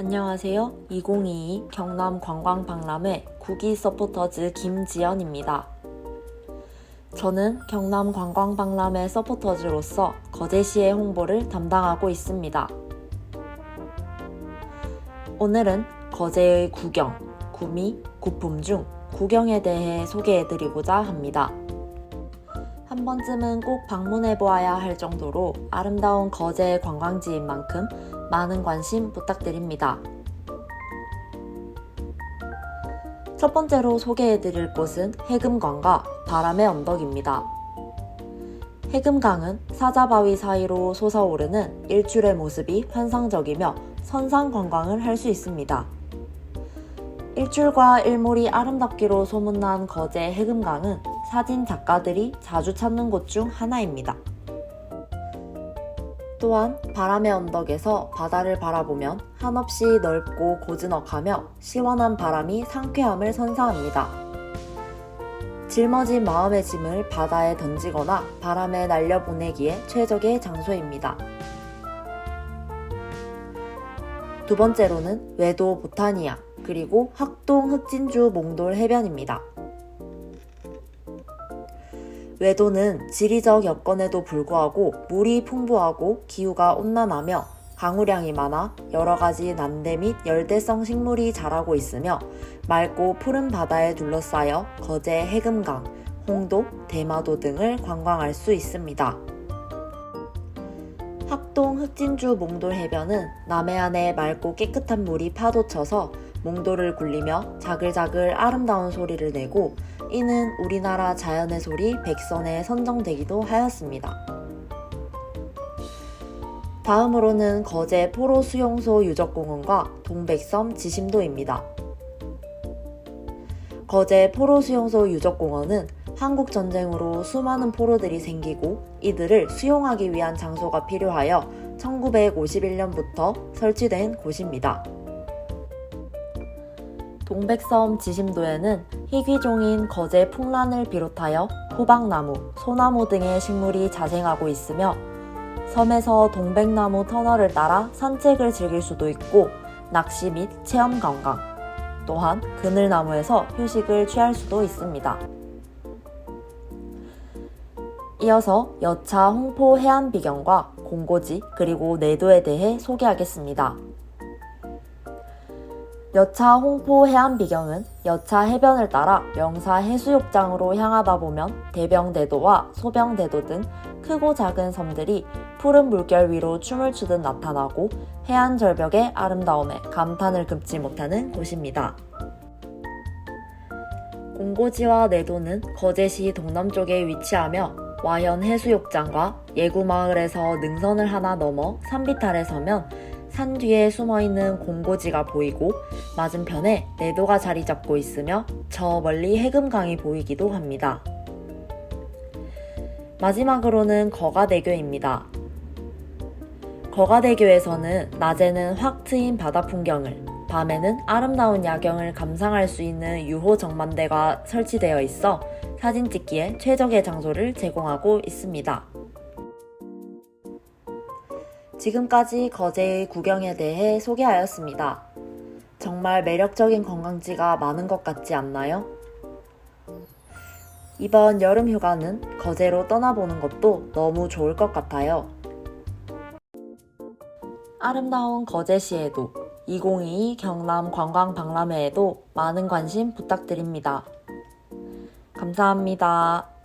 안녕하세요. 2022 경남 관광 박람회 국기 서포터즈 김지연입니다. 저는 경남 관광 박람회 서포터즈로서 거제시의 홍보를 담당하고 있습니다. 오늘은 거제의 구경, 구미, 구품 중 구경에 대해 소개해드리고자 합니다. 한 번쯤은 꼭 방문해 보아야 할 정도로 아름다운 거제 관광지인 만큼 많은 관심 부탁드립니다. 첫 번째로 소개해 드릴 곳은 해금강과 바람의 언덕입니다. 해금강은 사자바위 사이로 솟아오르는 일출의 모습이 환상적이며 선상 관광을 할 수 있습니다. 일출과 일몰이 아름답기로 소문난 거제 해금강은 사진 작가들이 자주 찾는 곳 중 하나입니다. 또한 바람의 언덕에서 바다를 바라보면 한없이 넓고 고즈넉하며 시원한 바람이 상쾌함을 선사합니다. 짊어진 마음의 짐을 바다에 던지거나 바람에 날려보내기에 최적의 장소입니다. 두 번째로는 외도 보타니아 그리고 학동 흑진주 몽돌 해변입니다. 외도는 지리적 여건에도 불구하고 물이 풍부하고 기후가 온난하며 강우량이 많아 여러 가지 난대 및 열대성 식물이 자라고 있으며 맑고 푸른 바다에 둘러싸여 거제 해금강, 홍도, 대마도 등을 관광할 수 있습니다. 학동 흑진주 몽돌 해변은 남해안의 맑고 깨끗한 물이 파도쳐서 몽돌을 굴리며 자글자글 아름다운 소리를 내고 이는 우리나라 자연의 소리 백선에 선정되기도 하였습니다. 다음으로는 거제 포로 수용소 유적공원과 동백섬 지심도입니다. 거제 포로 수용소 유적공원은 한국 전쟁으로 수많은 포로들이 생기고 이들을 수용하기 위한 장소가 필요하여 1951년부터 설치된 곳입니다. 동백섬 지심도에는 희귀종인 거제 풍란을 비롯하여 호박나무, 소나무 등의 식물이 자생하고 있으며 섬에서 동백나무 터널을 따라 산책을 즐길 수도 있고 낚시 및 체험 관광, 또한 그늘나무에서 휴식을 취할 수도 있습니다. 이어서 여차 홍포 해안 비경과 공고지 그리고 내도에 대해 소개하겠습니다. 여차 홍포 해안 비경은 여차 해변을 따라 명사 해수욕장으로 향하다 보면 대병대도와 소병대도 등 크고 작은 섬들이 푸른 물결 위로 춤을 추듯 나타나고 해안 절벽의 아름다움에 감탄을 금치 못하는 곳입니다. 공고지와 내도는 거제시 동남쪽에 위치하며 와현 해수욕장과 예구마을에서 능선을 하나 넘어 산비탈에 서면 산 뒤에 숨어 있는 공고지가 보이고 맞은편에 내도가 자리 잡고 있으며 저 멀리 해금강이 보이기도 합니다. 마지막으로는 거가대교입니다. 거가대교에서는 낮에는 확 트인 바다 풍경을, 밤에는 아름다운 야경을 감상할 수 있는 유호 정만대가 설치되어 있어 사진 찍기에 최적의 장소를 제공하고 있습니다. 지금까지 거제의 구경에 대해 소개하였습니다. 정말 매력적인 관광지가 많은 것 같지 않나요? 이번 여름 휴가는 거제로 떠나보는 것도 너무 좋을 것 같아요. 아름다운 거제시에도 2022 경남 관광 박람회에도 많은 관심 부탁드립니다. 감사합니다.